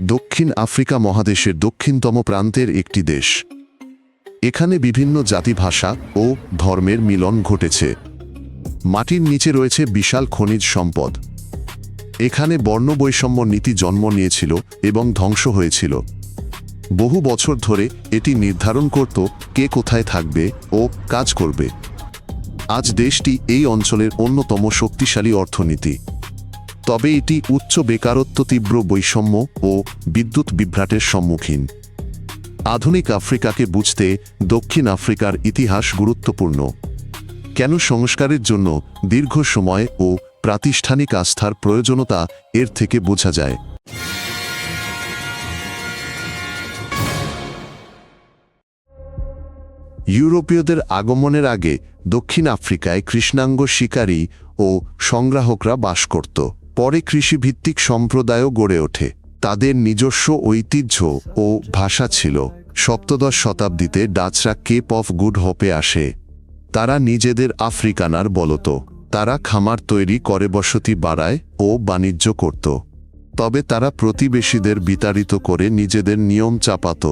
দক্ষিণ আফ্রিকা মহাদেশের দক্ষিণতম প্রান্তের একটি দেশ। এখানে বিভিন্ন জাতি ভাষা ও ধর্মের মিলন ঘটেছে। মাটির নিচে রয়েছে বিশাল খনিজ সম্পদ। এখানে বর্ণবৈষম্য নীতি জন্ম নিয়েছিল এবং ধ্বংস হয়েছিল। বহু বছর ধরে এটি নির্ধারণ করত কে কোথায় থাকবে ও কাজ করবে। আজ দেশটি এই অঞ্চলের অন্যতম শক্তিশালী অর্থনীতি। তবে এটি উচ্চ বেকারত্ব, তীব্র বৈষম্য ও বিদ্যুৎ বিভ্রাটের সম্মুখীন। আধুনিক আফ্রিকাকে বুঝতে দক্ষিণ আফ্রিকার ইতিহাস গুরুত্বপূর্ণ। কেন সংস্কারের জন্য দীর্ঘ সময় ও প্রাতিষ্ঠানিক আস্থার প্রয়োজনতা এর থেকে বোঝা যায়। ইউরোপীয়দের আগমনের আগে দক্ষিণ আফ্রিকায় কৃষ্ণাঙ্গ শিকারী ও সংগ্রাহকরা বাস করত। পরে কৃষিভিত্তিক সম্প্রদায়ও গড়ে ওঠে। তাদের নিজস্ব ঐতিহ্য ও ভাষা ছিল। সপ্তদশ শতাব্দীতে ডাচরা কেপ অফ গুড হোপে আসে। তারা নিজেদের আফ্রিকানার বলত। তারা খামার তৈরি করে, বসতি বাড়ায় ও বাণিজ্য করত। তবে তারা প্রতিবেশীদের বিতাড়িত করে নিজেদের নিয়ম চাপাত।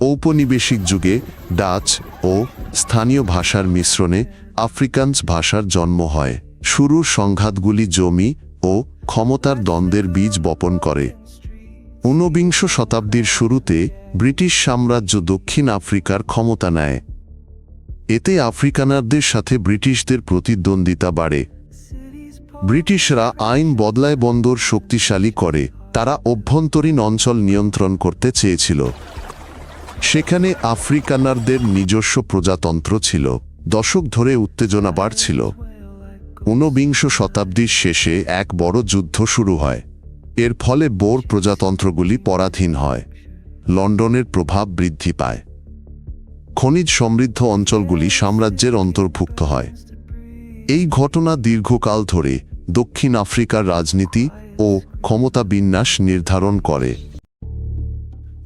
ঔপনিবেশিক যুগে ডাচ ও স্থানীয় ভাষার মিশ্রণে আফ্রিকানস ভাষার জন্ম হয়। শুরুর সংঘাতগুলি জমি ও ক্ষমতার দ্বন্দ্বের বীজ বপন করে। ঊনবিংশ শতাব্দীর শুরুতে ব্রিটিশ সাম্রাজ্য দক্ষিণ আফ্রিকার ক্ষমতা নেয়। এতে আফ্রিকানারদের সাথে ব্রিটিশদের প্রতিদ্বন্দ্বিতা বাড়ে। ব্রিটিশরা আইন বদলায় বন্দর শক্তিশালী করে, তারা অভ্যন্তরীণ অঞ্চল নিয়ন্ত্রণ করতে চেয়েছিল। সেখানে আফ্রিকানারদের নিজস্ব প্রজাতন্ত্র ছিল, দশক ধরে উত্তেজনা বাড়ছিল। ঊনবিংশ শতাব্দীর শেষে এক বড় যুদ্ধ শুরু হয়। এর ফলে বোর প্রজাতন্ত্রগুলি পরাধীন হয়। লন্ডনের প্রভাব বৃদ্ধি পায়। খনিজ সমৃদ্ধ অঞ্চলগুলি সাম্রাজ্যের অন্তর্ভুক্ত হয়। এই ঘটনা দীর্ঘকাল ধরে দক্ষিণ আফ্রিকার রাজনীতি ও ক্ষমতা বিন্যাস নির্ধারণ করে।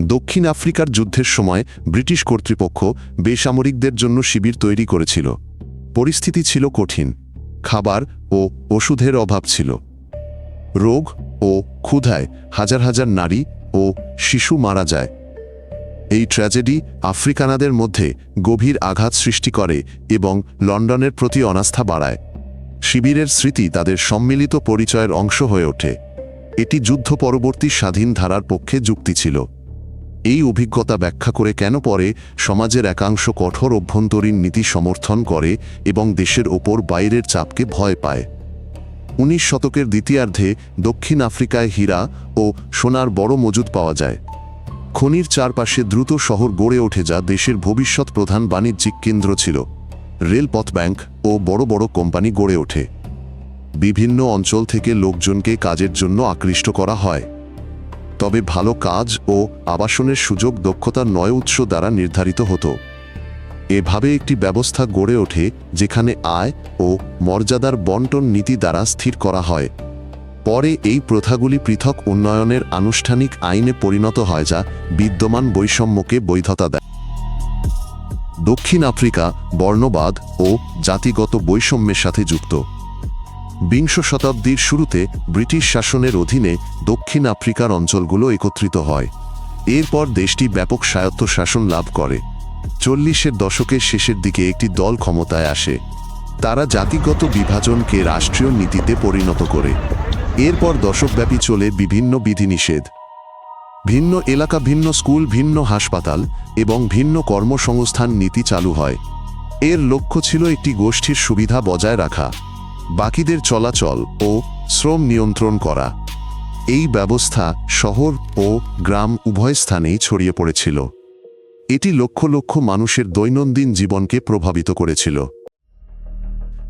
দক্ষিণ আফ্রিকার যুদ্ধের সময় ব্রিটিশ কর্তৃপক্ষ বেসামরিকদের জন্য শিবির তৈরি করেছিল। পরিস্থিতি ছিল কঠিন। খাবার ও ওষুধের অভাব ছিল। রোগ ও ক্ষুধায় হাজার হাজার নারী ও শিশু মারা যায়। এই ট্র্যাজেডি আফ্রিকানাদের মধ্যে গভীর আঘাত সৃষ্টি করে এবং লন্ডনের প্রতি অনাস্থা বাড়ায়। শিবিরের স্মৃতি তাদের সম্মিলিত পরিচয়ের অংশ হয়ে ওঠে। এটি যুদ্ধ পরবর্তী স্বাধীন ধারার পক্ষে যুক্তি ছিল। এই অভিজ্ঞতা ব্যাখ্যা করে কেন পরে সমাজের একাংশ কঠোর অভ্যন্তরীণ নীতি সমর্থন করে এবং দেশের ওপর বাইরের চাপকে ভয় পায়। উনিশ শতকের দ্বিতীয়ার্ধে দক্ষিণ আফ্রিকায় হীরা ও সোনার বড় মজুদ পাওয়া যায়। খনির চারপাশে দ্রুত শহর গড়ে ওঠে যা দেশের ভবিষ্যৎ প্রধান বাণিজ্যিক কেন্দ্র ছিল। রেলপথ ব্যাংক ও বড় বড় কোম্পানি গড়ে ওঠে। বিভিন্ন অঞ্চল থেকে লোকজনকে কাজের জন্য আকৃষ্ট করা হয়। তবে ভালো কাজ ও আবাসনের সুযোগ দক্ষতার নয় উৎস দ্বারা নির্ধারিত হতো। এভাবে একটি ব্যবস্থা গড়ে ওঠে যেখানে আয় ও মর্যাদার বন্টন নীতি দ্বারা স্থির করা হয়। পরে এই প্রথাগুলি পৃথক উন্নয়নের আনুষ্ঠানিক আইনে পরিণত হয় যা বিদ্যমান বৈষম্যকে বৈধতা দেয়। দক্ষিণ আফ্রিকা, বর্ণবাদ ও জাতিগত বৈষম্যের সাথে যুক্ত। বিংশ শতাব্দীর শুরুতে ব্রিটিশ শাসনের অধীনে দক্ষিণ আফ্রিকার অঞ্চলগুলো একত্রিত হয়। এরপর দেশটি ব্যাপক স্বায়ত্ত শাসন লাভ করে। চল্লিশের দশকের শেষের দিকে একটি দল ক্ষমতায় আসে। তারা জাতিগত বিভাজনকে রাষ্ট্রীয় নীতিতে পরিণত করে। এরপর দশকব্যাপী চলে বিভিন্ন বিধিনিষেধ। ভিন্ন এলাকা, ভিন্ন স্কুল, ভিন্ন হাসপাতাল এবং ভিন্ন কর্মসংস্থান নীতি চালু হয়। এর লক্ষ্য ছিল একটি গোষ্ঠীর সুবিধা বজায় রাখা। বাকিদের চলাচল ও শ্রম নিয়ন্ত্রণ করা। এই ব্যবস্থা শহর ও গ্রাম উভয় স্থানেই ছড়িয়ে পড়েছিল। এটি লক্ষ লক্ষ মানুষের দৈনন্দিন জীবনকে প্রভাবিত করেছিল।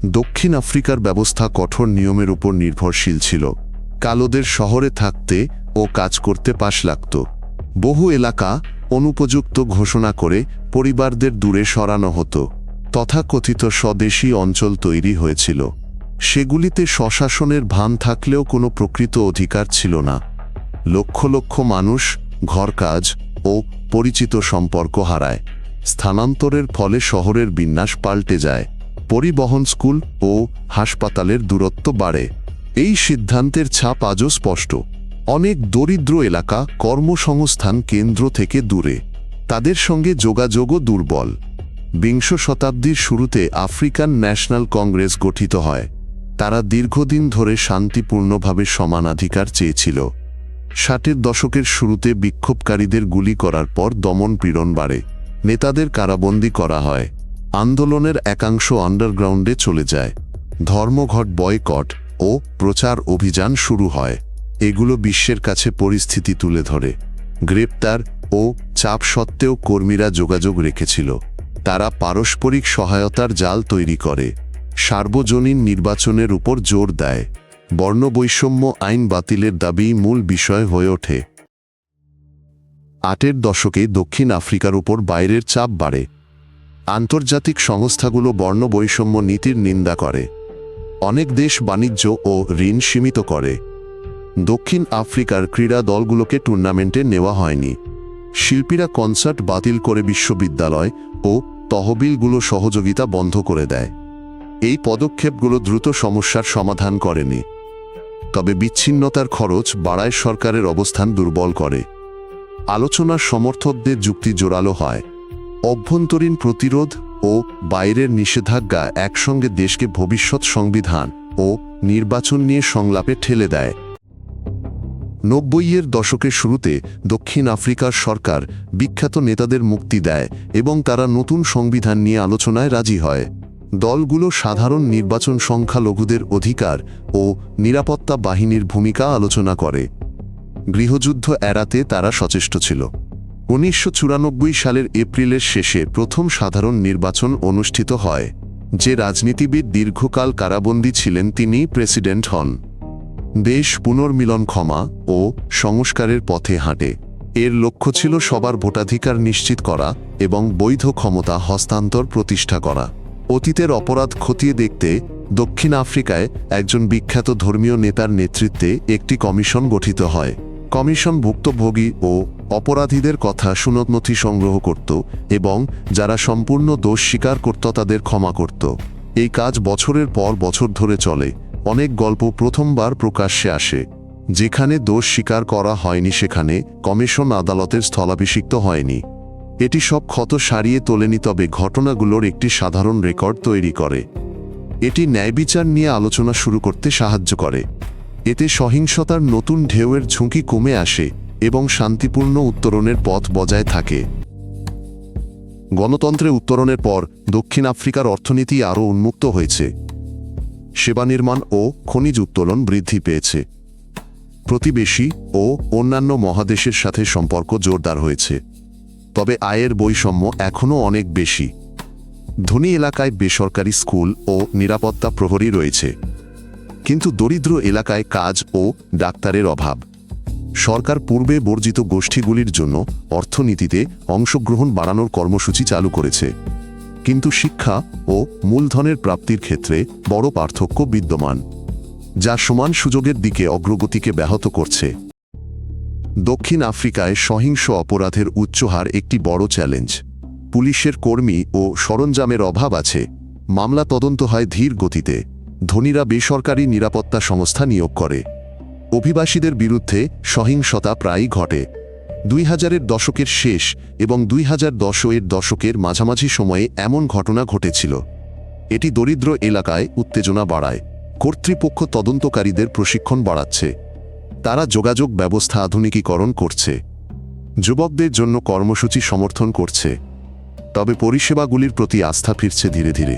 দক্ষিণ আফ্রিকার ব্যবস্থা কঠোর নিয়মের উপর নির্ভরশীল ছিল। কালোদের শহরে থাকতে ও কাজ করতে পাশ লাগত। বহু এলাকা অনুপযুক্ত ঘোষণা করে পরিবারদের দূরে সরানো হতো। তথাকথিত স্বদেশী অঞ্চল তৈরি হয়েছিল। সেগুলিতে স্বশাসনের ভান থাকলেও কোনো প্রকৃত অধিকার ছিল না। লক্ষ লক্ষ মানুষ, ঘরকাজ ও পরিচিত সম্পর্ক হারায়। স্থানান্তরের ফলে শহরের বিন্যাস পাল্টে যায়। পরিবহন স্কুল ও হাসপাতালের দূরত্ব বাড়ে। এই সিদ্ধান্তের ছাপ আজও স্পষ্ট। অনেক দরিদ্র এলাকা কর্মসংস্থান কেন্দ্র থেকে দূরে। তাদের সঙ্গে যোগাযোগও দুর্বল। বিংশ শতাব্দীর শুরুতে আফ্রিকান ন্যাশনাল কংগ্রেস গঠিত হয়। তারা দীর্ঘদিন ধরে শান্তিপূর্ণভাবে সমানাধিকার চেয়েছিল। ষাটের দশকের শুরুতে বিক্ষোভকারীদের গুলি করার পর দমন পীড়ন বাড়ে। নেতাদের কারাবন্দী করা হয়। আন্দোলনের একাংশ আন্ডারগ্রাউন্ডে চলে যায়। ধর্মঘট, বয়কট ও প্রচার অভিযান শুরু হয়। এগুলো বিশ্বের কাছে পরিস্থিতি তুলে ধরে। গ্রেপ্তার ও চাপ সত্ত্বেও কর্মীরা যোগাযোগ রেখেছিল। তারা পারস্পরিক সহায়তার জাল তৈরি করে। সার্বজনীন নির্বাচনের উপর জোর দেয়। বর্ণবৈষম্য আইন বাতিলের দাবি মূল বিষয় হয়ে ওঠে। আটের দশকে দক্ষিণ আফ্রিকার উপর বাইরের চাপ বাড়ে। আন্তর্জাতিক সংস্থাগুলো বর্ণবৈষম্য নীতির নিন্দা করে। অনেক দেশ বাণিজ্য ও ঋণ সীমিত করে। দক্ষিণ আফ্রিকার ক্রীড়া দলগুলোকে টুর্নামেন্টে নেওয়া হয়নি। শিল্পীরা কনসার্ট বাতিল করে বিশ্ববিদ্যালয় ও তহবিলগুলো সহযোগিতা বন্ধ করে দেয়। এই পদক্ষেপগুলো দ্রুত সমস্যার সমাধান করেনি। তবে বিচ্ছিন্নতার খরচ বাড়ায় সরকারের অবস্থান দুর্বল করে। আলোচনার সমর্থকদের যুক্তি জোরালো হয়। অভ্যন্তরীণ প্রতিরোধ ও বাইরের নিষেধাজ্ঞা একসঙ্গে দেশকে ভবিষ্যৎ সংবিধান ও নির্বাচন নিয়ে সংলাপে ঠেলে দেয়। নব্বইয়ের দশকের শুরুতে দক্ষিণ আফ্রিকার সরকার বিখ্যাত নেতাদের মুক্তি দেয় এবং তারা নতুন সংবিধান নিয়ে আলোচনায় রাজি হয়। দলগুলো সাধারণ নির্বাচন সংখ্যালঘুদের অধিকার ও নিরাপত্তা বাহিনীর ভূমিকা আলোচনা করে। গৃহযুদ্ধ এড়াতে তারা সচেষ্ট ছিল। উনিশশো চুরানব্বই সালের এপ্রিলের শেষে প্রথম সাধারণ নির্বাচন অনুষ্ঠিত হয়। যে রাজনীতিবিদ দীর্ঘকাল কারাবন্দী ছিলেন তিনি প্রেসিডেন্ট হন। দেশ পুনর্মিলন ক্ষমা ও সংস্কারের পথে হাঁটে। এর লক্ষ্য ছিল সবার ভোটাধিকার নিশ্চিত করা এবং বৈধ ক্ষমতা হস্তান্তর প্রতিষ্ঠা করা। অতীতের অপরাধ খতিয়ে দেখতে দক্ষিণ আফ্রিকায় একজন বিখ্যাত ধর্মীয় নেতার নেতৃত্বে একটি কমিশন গঠিত হয়। কমিশন ভুক্তভোগী ও অপরাধীদের কথা সুনদনথি সংগ্রহ করত এবং যারা সম্পূর্ণ দোষ স্বীকার করত তাদের ক্ষমা করত। এই কাজ বছরের পর বছর ধরে চলে। অনেক গল্প প্রথমবার প্রকাশ্যে আসে। যেখানে দোষ স্বীকার করা হয়নি সেখানে কমিশন আদালতের স্থলাভিষিক্ত হয়নি। এটি সব ক্ষত সারিয়ে তোলেনি তবে ঘটনাগুলোর একটি সাধারণ রেকর্ড তৈরি করে। এটি ন্যায়বিচার নিয়ে আলোচনা শুরু করতে সাহায্য করে। এতে সহিংসতার নতুন ঢেউয়ের ঝুঁকি কমে আসে এবং শান্তিপূর্ণ উত্তরণের পথ বজায় থাকে। গণতন্ত্রে উত্তরণের পর দক্ষিণ আফ্রিকার অর্থনীতি আরও উন্মুক্ত হয়েছে। সেবা নির্মাণ ও খনিজ উত্তোলন বৃদ্ধি পেয়েছে। প্রতিবেশী ও অন্যান্য মহাদেশের সাথে সম্পর্ক জোরদার হয়েছে। তবে আয়ের বৈষম্য এখনও অনেক বেশি। ধনী এলাকায় বেসরকারি স্কুল ও নিরাপত্তা প্রহরী রয়েছে। কিন্তু দরিদ্র এলাকায় কাজ ও ডাক্তারের অভাব। সরকার পূর্বে বর্জিত গোষ্ঠীগুলির জন্য অর্থনীতিতে অংশগ্রহণ বাড়ানোর কর্মসূচি চালু করেছে। কিন্তু শিক্ষা ও মূলধনের প্রাপ্তির ক্ষেত্রে বড় পার্থক্য বিদ্যমান, যা সমান সুযোগের দিকে অগ্রগতিকে ব্যাহত করছে। দক্ষিণ আফ্রিকায় সহিংস অপরাধের উচ্চহার একটি বড় চ্যালেঞ্জ। পুলিশের কর্মী ও সরঞ্জামের অভাব আছে। মামলা তদন্ত হয় ধীর গতিতে। ধনীরা বেসরকারি নিরাপত্তা সংস্থা নিয়োগ করে। অভিবাসীদের বিরুদ্ধে সহিংসতা প্রায়ই ঘটে। দুই হাজারের দশকের শেষ এবং দুই হাজার দশের দশকের মাঝামাঝি সময়ে এমন ঘটনা ঘটেছিল। এটি দরিদ্র এলাকায় উত্তেজনা বাড়ায়। কর্তৃপক্ষ তদন্তকারীদের প্রশিক্ষণ বাড়াচ্ছে। তারা যোগাযোগ ব্যবস্থা আধুনিকীকরণ করছে। যুবকদের জন্য কর্মসূচি সমর্থন করছে। তবে পরিষেবাগুলির প্রতি আস্থা ফিরছে ধীরে ধীরে।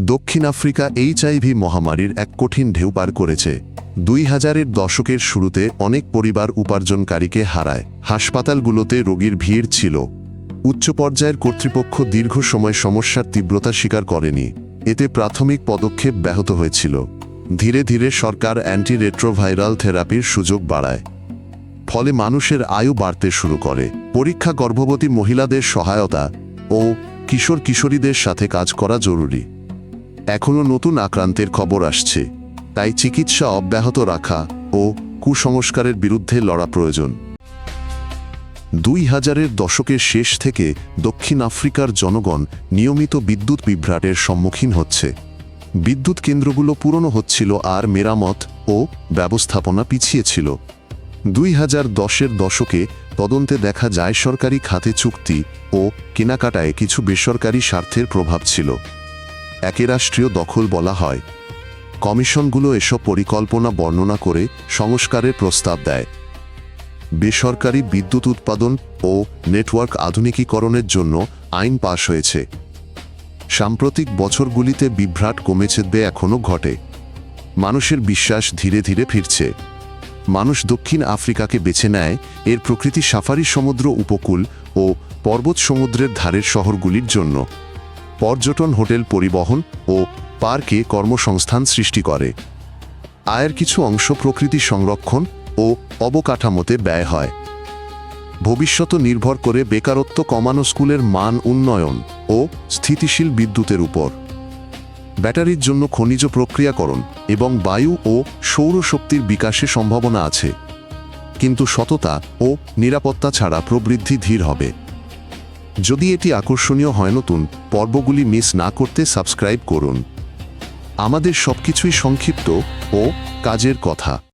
দক্ষিণ আফ্রিকা এইচআইভি মহামারীর এক কঠিন ঢেউ পার করেছে। দুই হাজারের দশকের শুরুতে অনেক পরিবার উপার্জনকারীকে হারায়। হাসপাতালগুলোতে রোগীর ভিড় ছিল। উচ্চ পর্যায়ের কর্তৃপক্ষ দীর্ঘ সময় সমস্যার তীব্রতা স্বীকার করেনি। এতে প্রাথমিক পদক্ষেপ ব্যাহত হয়েছিল। ধীরে ধীরে সরকার অ্যান্টি রেট্রোভাইরাল থেরাপির সুযোগ বাড়ায়। ফলে মানুষের আয়ু বাড়তে শুরু করে। পরীক্ষা গর্ভবতী মহিলাদের সহায়তা ও কিশোর কিশোরীদের সাথে কাজ করা জরুরি। এখনও নতুন আক্রান্তের খবর আসছে। তাই চিকিৎসা অব্যাহত রাখা ও কুসংস্কারের বিরুদ্ধে লড়া প্রয়োজন। দুই হাজারের দশকের শেষ থেকে দক্ষিণ আফ্রিকার জনগণ নিয়মিত বিদ্যুৎ বিভ্রাটের সম্মুখীন হচ্ছে। বিদ্যুৎ কেন্দ্রগুলো পুরনো হচ্ছিল আর মেরামত ও ব্যবস্থাপনা পিছিয়ে ছিল। দুই হাজার দশের দশকে তদন্তে দেখা যায় সরকারি খাতে চুক্তি ও কেনাকাটায় কিছু বেসরকারি স্বার্থের প্রভাব ছিল। একে রাষ্ট্রীয় দখল বলা হয়। কমিশনগুলো এসব পরিকল্পনা বর্ণনা করে সংস্কারের প্রস্তাব দেয়। বেসরকারি বিদ্যুৎ উৎপাদন ও নেটওয়ার্ক আধুনিকীকরণের জন্য আইন পাশ হয়েছে। সাম্প্রতিক বছরগুলিতে বিভ্রাট কমেছে বে এখনও ঘটে। মানুষের বিশ্বাস ধীরে ধীরে ফিরছে। মানুষ দক্ষিণ আফ্রিকাকে বেছে নেয়, এর প্রকৃতি সাফারি সমুদ্র উপকূল ও পর্বত সমুদ্রের ধারের শহরগুলির জন্য। পর্যটন হোটেল পরিবহন ও পার্কে কর্মসংস্থান সৃষ্টি করে। আয়ের কিছু অংশ প্রকৃতি সংরক্ষণ ও অবকাঠামোতে ব্যয় হয়। ভবিষ্যৎ নির্ভর করে বেকারত্ব কমানো স্কুলের মান উন্নয়ন ও স্থিতিশীল বিদ্যুতের উপর। ব্যাটারির জন্য খনিজ প্রক্রিয়াকরণ এবং বায়ু ও সৌরশক্তির বিকাশে সম্ভাবনা আছে। কিন্তু সততা ও নিরাপত্তা ছাড়া প্রবৃদ্ধি ধীর হবে। যদি এটি আকর্ষণীয় হয় নতুন পর্বগুলি মিস না করতে সাবস্ক্রাইব করুন। আমাদের সবকিছুই সংক্ষিপ্ত ও কাজের কথা।